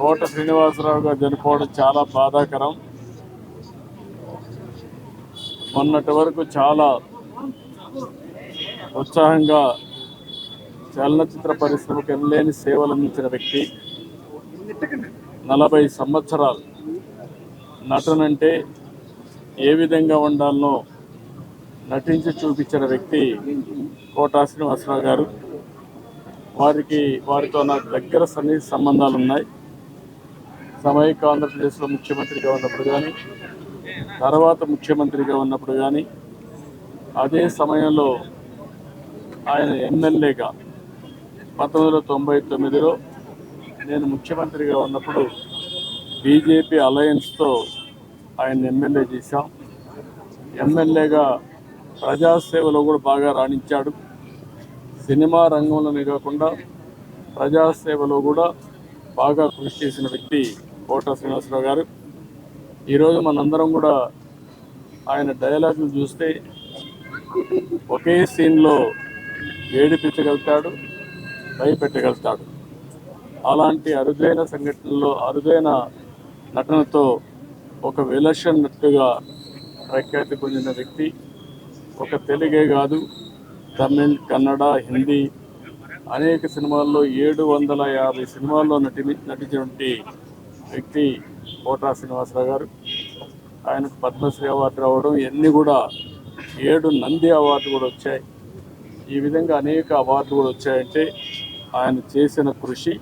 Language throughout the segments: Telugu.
కోట శ్రీనివాసరావు గారు చనిపోవడం చాలా బాధాకరం మొన్నటి వరకు చాలా ఉత్సాహంగా చలనచిత్ర పరిశ్రమకు ఎనలేని సేవలు అందించిన వ్యక్తి నలభై సంవత్సరాలు నటనంటే ఏ విధంగా ఉండాలనో నటించి చూపించిన వ్యక్తి కోటా శ్రీనివాసరావు గారు వారికి వారితో నాకు దగ్గర సన్ని సంబంధాలు ఉన్నాయి సమైక్య ఆంధ్రప్రదేశ్లో ముఖ్యమంత్రిగా ఉన్నప్పుడు కానీ తర్వాత ముఖ్యమంత్రిగా ఉన్నప్పుడు కానీ అదే సమయంలో ఆయన ఎమ్మెల్యేగా పంతొమ్మిది వందల తొంభై తొమ్మిదిలో నేను ముఖ్యమంత్రిగా ఉన్నప్పుడు బీజేపీ అలయన్స్తో ఆయన ఎమ్మెల్యే చేశాం ఎమ్మెల్యేగా ప్రజాసేవలో కూడా బాగా రాణించాడు సినిమా రంగంలోనే కాకుండా ప్రజాసేవలో కూడా బాగా కృషి చేసిన వ్యక్తి కోట శ్రీనివాసరావు గారు ఈరోజు మనందరం కూడా ఆయన డైలాగులు చూస్తే ఒకే సీన్లో ఏడిపించగలుగుతాడు భయపెట్టగలుగుతాడు అలాంటి అరుదైన సంఘటనలో అరుదైన నటనతో ఒక నటుగా ప్రఖ్యాతి పొందిన వ్యక్తి ఒక తెలుగే కాదు తమిళ్ కన్నడ హిందీ అనేక సినిమాల్లో ఏడు వందల యాభై సినిమాల్లో నటి నటించినటువంటి వ్యక్తి కోటా శ్రీనివాసరావు గారు ఆయనకు పద్మశ్రీ అవార్డు రావడం ఇవన్నీ కూడా ఏడు నంది అవార్డు కూడా వచ్చాయి ఈ విధంగా అనేక అవార్డులు కూడా వచ్చాయంటే ఆయన చేసిన కృషి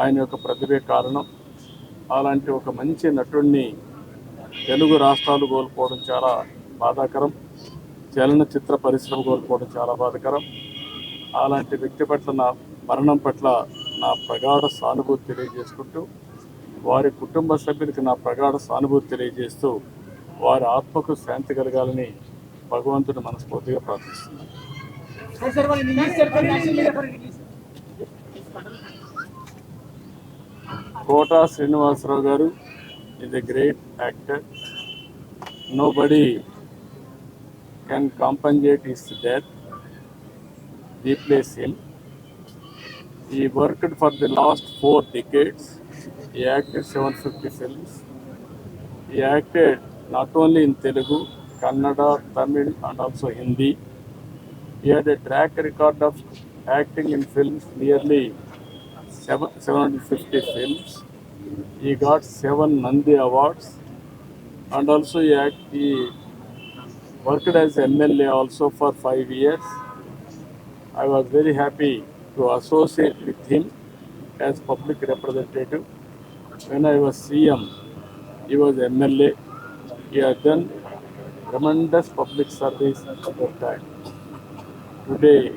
ఆయన యొక్క ప్రతిభే కారణం అలాంటి ఒక మంచి నటుడిని తెలుగు రాష్ట్రాలు కోల్పోవడం చాలా బాధాకరం చలనచిత్ర పరిశ్రమ కోల్పోవడం చాలా బాధాకరం అలాంటి వ్యక్తి పట్ల నా మరణం పట్ల నా ప్రగాఢ సానుభూతి తెలియజేసుకుంటూ వారి కుటుంబ సభ్యులకు నా ప్రగాఢ సానుభూతి తెలియజేస్తూ వారి ఆత్మకు శాంతి కలగాలని భగవంతుని మనస్ఫూర్తిగా ప్రార్థిస్తున్నాను కోటా శ్రీనివాసరావు గారు is a great actor nobody can compensate his death replace him he worked for the last four decades He acted 750 series. He acted not only in Telugu, Kannada, Tamil and also Hindi. He had a track record of acting in films, nearly 750 films. He got 7 Nandi Awards, and also he worked as MLA also for 5 years. I was very happy to associate with him as public representative. When I was CM, he was MLA. He had done tremendous public service at that time. Today,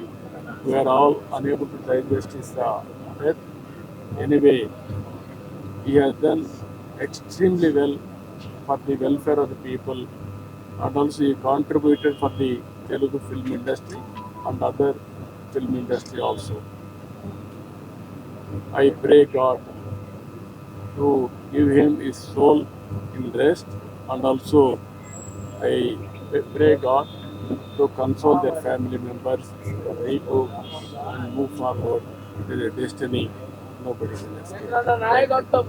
we are all unable to digest his death. Anyway, he has done extremely well for the welfare of the people and also he contributed for the Telugu film industry and other film industry also. I pray God to give him his soul in rest and also I pray God to console their family members, they and move forward to their destiny. Nobody escape.